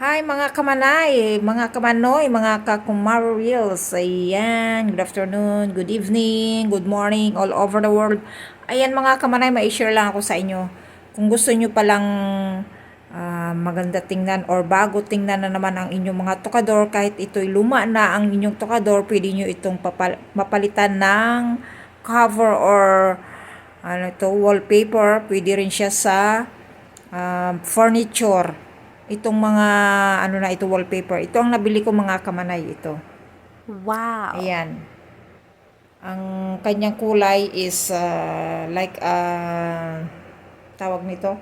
Hi mga kamanay, mga kamanoy, mga kakumarils. Ayan, good afternoon, good evening, good morning all over the world. Ayan mga kamanay, ma-share lang ako sa inyo. Kung gusto nyo palang ah, maganda tingnan or bago tingnan na naman ang inyong mga tokador, kahit ito'y luma na ang inyong tokador, pwede nyo itong papal- mapalitan ng cover or ano ito, wallpaper. Pwede rin siya sa ah, furniture. Itong mga ano na ito wallpaper. Ito ang nabili ko mga kamanay ito. Wow. Ayan. Ang kanyang kulay is ah, like ah, tawag nito.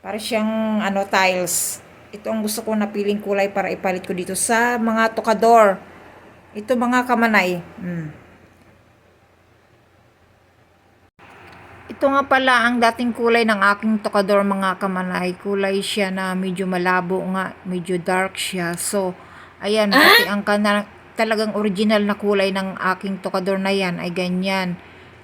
Para siyang ano tiles. Ito ang gusto ko na piling kulay para ipalit ko dito sa mga tokador. Ito mga kamanay. Hmm. Ito nga pala ang dating kulay ng aking tokador mga kamanay. Kulay siya na medyo malabo nga, medyo dark siya. So, ayan, pati ang kana, talagang original na kulay ng aking tokador na yan ay ganyan.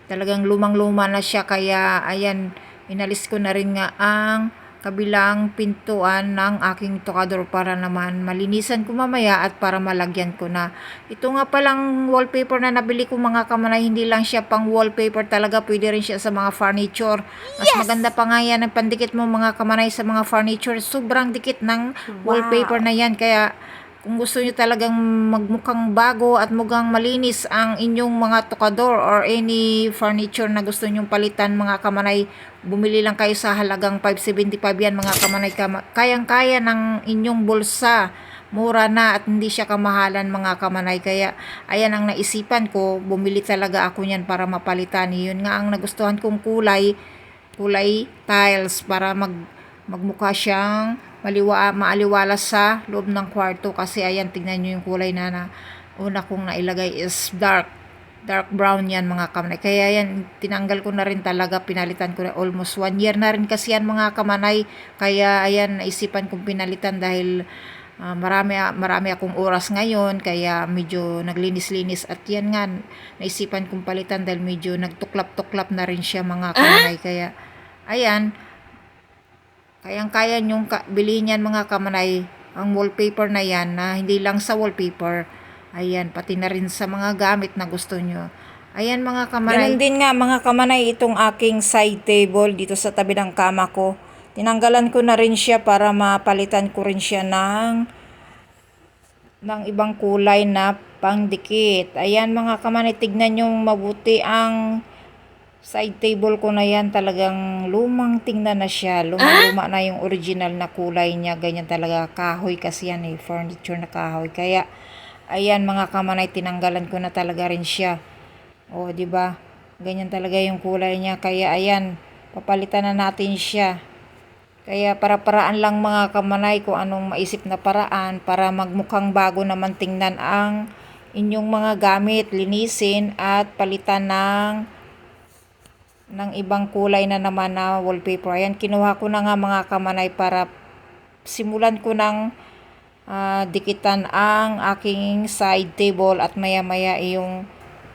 Talagang lumang-luma na siya kaya ayan, inalis ko na rin nga ang kabilang pintuan ng aking tokador para naman malinisan ko mamaya at para malagyan ko na. Ito nga palang wallpaper na nabili ko mga kamanay, hindi lang siya pang wallpaper talaga, pwede rin siya sa mga furniture. Mas maganda pa nga yan ang pandikit mo mga kamanay sa mga furniture. Sobrang dikit ng wallpaper na yan. Kaya kung gusto nyo talagang magmukhang bago at mukhang malinis ang inyong mga tokador or any furniture na gusto nyong palitan mga kamanay, bumili lang kayo sa halagang 575 yan mga kamanay. Kama- Kayang-kaya ng inyong bulsa. Mura na at hindi siya kamahalan mga kamanay. Kaya ayan ang naisipan ko, bumili talaga ako niyan para mapalitan. Yun nga ang nagustuhan kong kulay, kulay tiles para mag magmukha siyang maliwa, maaliwalas sa loob ng kwarto kasi ayan tignan nyo yung kulay na, na una kong nailagay is dark dark brown yan mga kamanay. Kaya yan tinanggal ko na rin talaga pinalitan ko na almost one year na rin kasi yan mga kamanay. Kaya ayan naisipan kong pinalitan dahil ah, marami marami akong oras ngayon kaya medyo naglinis-linis. At yan nga naisipan kong palitan dahil medyo nagtuklap-tuklap na rin siya mga kamanay. Kaya ayan Kayang-kaya nyong ka- bilhin yan mga kamanay, ang wallpaper na yan na hindi lang sa wallpaper. Ayan, pati na rin sa mga gamit na gusto nyo. Ayan mga kamanay. Ganun din nga mga kamanay itong aking side table dito sa tabi ng kama ko. Tinanggalan ko na rin siya para mapalitan ko rin siya ng ng ibang kulay na pangdikit. Ayan mga kamanay, tignan nyo mabuti ang side table ko na yan talagang lumang tingnan na siya. Luma-luma na yung original na kulay niya. Ganyan talaga kahoy kasi yan eh. Furniture na kahoy. Kaya ayan mga kamanay tinanggalan ko na talaga rin siya. O di ba? Ganyan talaga yung kulay niya. Kaya ayan papalitan na natin siya. Kaya para-paraan lang mga kamanay kung anong maisip na paraan para magmukhang bago naman tingnan ang inyong mga gamit, linisin at palitan ng ng ibang kulay na naman na wallpaper. Ayan, kinuha ko na nga mga kamanay para simulan ko ng ah, dikitan ang aking side table at maya-maya yung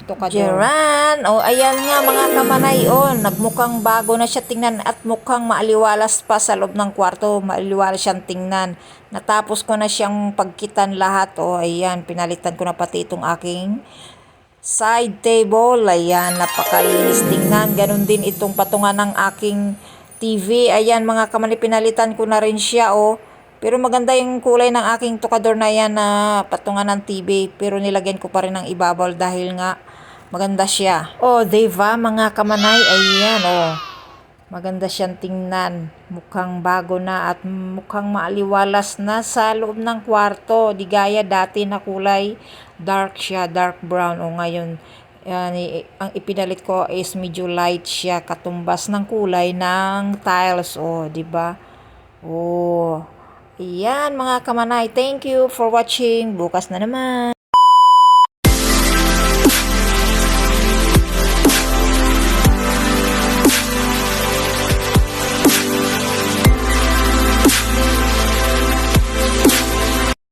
tokador. Jeran! O, ayan nga mga kamanay. O, nagmukhang bago na siya tingnan at mukhang maaliwalas pa sa loob ng kwarto. Maaliwalas siyang tingnan. Natapos ko na siyang pagkitan lahat. O, ayan, pinalitan ko na pati itong aking side table. Ayan, napakalinis tingnan. Ganon din itong patungan ng aking TV. Ayan, mga kamali, pinalitan ko na rin siya, oh. Pero maganda yung kulay ng aking tukador na yan na patungan ng TV. Pero nilagyan ko pa rin ng ibabaw dahil nga maganda siya. Oh, diba, mga kamanay? Ayan, oh. Maganda siyang tingnan. Mukhang bago na at mukhang maaliwalas na sa loob ng kwarto. Di gaya dati na kulay dark siya, dark brown. O ngayon, yan, ang ipinalit ko is medyo light siya, katumbas ng kulay ng tiles. O, di ba? Oh. Ayan mga kamanay. Thank you for watching. Bukas na naman.